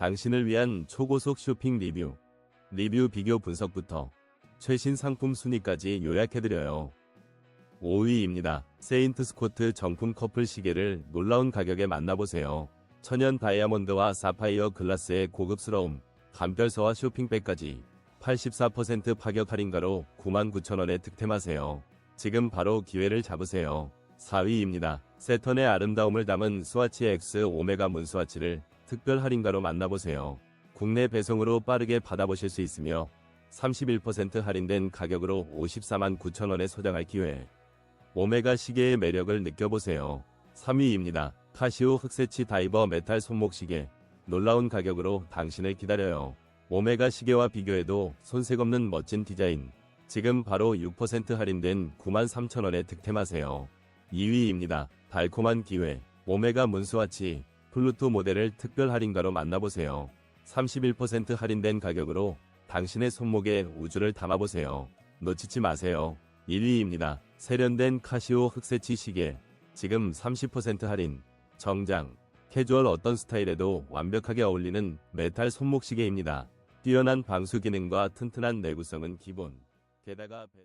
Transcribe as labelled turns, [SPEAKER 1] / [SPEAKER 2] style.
[SPEAKER 1] 당신을 위한 초고속 쇼핑 리뷰, 리뷰 비교 분석부터 최신 상품 순위까지 요약해드려요. 5위입니다. 세인트 스코트 정품 커플 시계를 놀라운 가격에 만나보세요. 천연 다이아몬드와 사파이어 글라스의 고급스러움, 감별서와 쇼핑백까지 84% 파격 할인가로 99,000원에 득템하세요. 지금 바로 기회를 잡으세요. 4위입니다. 세턴의 아름다움을 담은 스와치 X 오메가 문스와치를 특별 할인가로 만나보세요. 국내 배송으로 빠르게 받아보실 수 있으며 31% 할인된 가격으로 54만 9천원에 소장할 기회. 오메가 시계의 매력을 느껴보세요. 3위입니다. 카시오 흑세치 다이버 메탈 손목 시계. 놀라운 가격으로 당신을 기다려요. 오메가 시계와 비교해도 손색 없는 멋진 디자인. 지금 바로 6% 할인된 93,000원에 득템하세요. 2위입니다. 달콤한 기회. 오메가 문스와치 플루토 모델을 특별 할인가로 만나보세요. 31% 할인된 가격으로 당신의 손목에 우주를 담아보세요. 놓치지 마세요. 1위입니다. 세련된 카시오 흑세치 시계. 지금 30% 할인. 정장. 캐주얼 어떤 스타일에도 완벽하게 어울리는 메탈 손목 시계입니다. 뛰어난 방수 기능과 튼튼한 내구성은 기본. 게다가 배...